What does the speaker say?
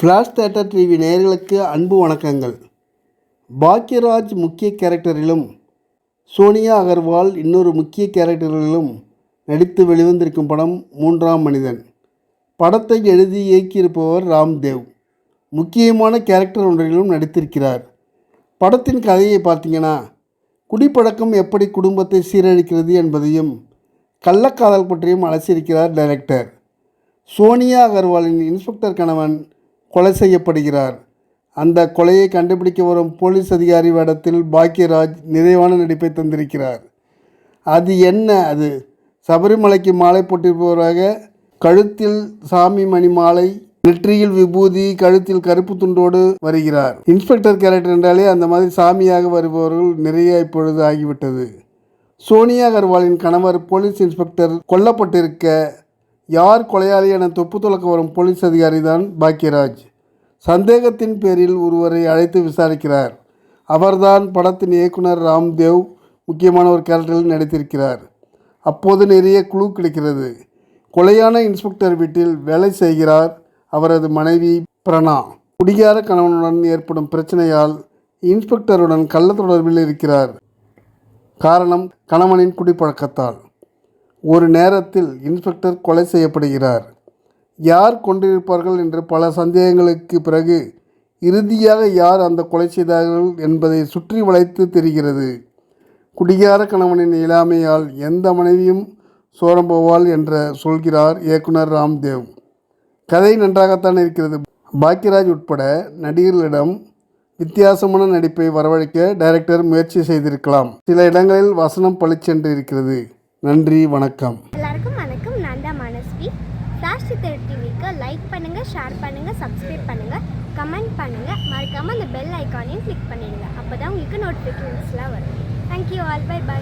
Flash theatre TV நேயர்களுக்கு அன்பு வணக்கங்கள். பாக்யராஜ் முக்கிய கேரக்டரிலும் சோனியா அகர்வால் இன்னொரு முக்கிய கேரக்டரிலும் நடித்து வெளிவந்திருக்கும் படம் மூன்றாம் மனிதன். படத்தை எழுதி இயக்கியிருப்பவர் ராம்தேவ். முக்கியமான கேரக்டர் ஒன்றிலும் நடித்திருக்கிறார். படத்தின் கதையை பார்த்தீங்கன்னா குடிப்பழக்கம் எப்படி குடும்பத்தை சீரழிக்கிறது என்பதையும் கள்ளக்காதல் பற்றியும் அலசியிருக்கிறார் டைரக்டர். சோனியா அகர்வாலின் இன்ஸ்பெக்டர் கணவன் கொலை செய்யப்படுகிறார். அந்த கொலையை கண்டுபிடிக்க வரும் போலீஸ் அதிகாரி வேடத்தில் பாக்யராஜ் நிறைவான நடிப்பை தந்திருக்கிறார். அது என்ன? அது சபரிமலைக்கு மாலை போட்டிருப்பவராக கழுத்தில் சாமி மணி மாலை நெற்றியில் விபூதி கழுத்தில் கருப்பு துண்டோடு வருகிறார். இன்ஸ்பெக்டர் கேரக்டர் என்றாலே அந்த மாதிரி சாமியாக வருபவர்கள் நிறைய இப்பொழுது ஆகிவிட்டது. சோனியா அகர்வாலின் கணவர் போலீஸ் இன்ஸ்பெக்டர் கொல்லப்பட்டிருக்க யார் கொலையாளி என தொப்பு துலக்க வரும் போலீஸ் அதிகாரி தான் பாக்யராஜ் சந்தேகத்தின் பேரில் ஒருவரை அழைத்து விசாரிக்கிறார். அவர்தான் படத்தின் இயக்குனர் ராம்தேவ் முக்கியமான ஒரு கேரக்டரில் நடித்திருக்கிறார். அப்போது நிறைய குழு கிடைக்கிறது. கொலையான இன்ஸ்பெக்டர் வீட்டில் வேலை செய்கிறார் அவரது மனைவி பிரணா. குடிகார கணவனுடன் ஏற்படும் பிரச்சனையால் இன்ஸ்பெக்டருடன் கள்ள தொடர்பில் இருக்கிறார். காரணம் கணவனின் குடிப்பழக்கத்தால். ஒரு நேரத்தில் இன்ஸ்பெக்டர் கொலை செய்யப்படுகிறார். யார் கொண்டிருப்பார்கள் என்று பல சந்தேகங்களுக்கு பிறகு இறுதியாக யார் அந்த கொலை செய்தார்கள் என்பதை சுற்றி வளைத்து தெரிகிறது. குடிகார கணவனின் இயலாமையால் எந்த மனைவியும் சோரம்போவாள் என்ற சொல்கிறார் இயக்குனர் ராம்தேவ். கதை நன்றாகத்தான் இருக்கிறது. பாக்யராஜ் உட்பட நடிகர்களிடம் வித்தியாசமான நடிப்பை வரவழைக்க டைரக்டர் முயற்சி செய்திருக்கலாம். சில இடங்களில் வசனம் பளிச்சென்று இருக்கிறது. நன்றி வணக்கம். எல்லாருக்கும் வணக்கம். நான் தான் மனஸ்வி. ஃப்ளாஷ் டிவிக்கு லைக் பண்ணுங்கள் ஷேர் பண்ணுங்கள் சப்ஸ்கிரைப் பண்ணுங்கள் கமெண்ட் பண்ணுங்கள் மறக்காமல் அந்த பெல் ஐக்கானையும் கிளிக் பண்ணிடுங்க. அப்போ தான் உங்களுக்கு நோட்டிஃபிகேஷன்ஸ்லாம் வரும். Thank you all by by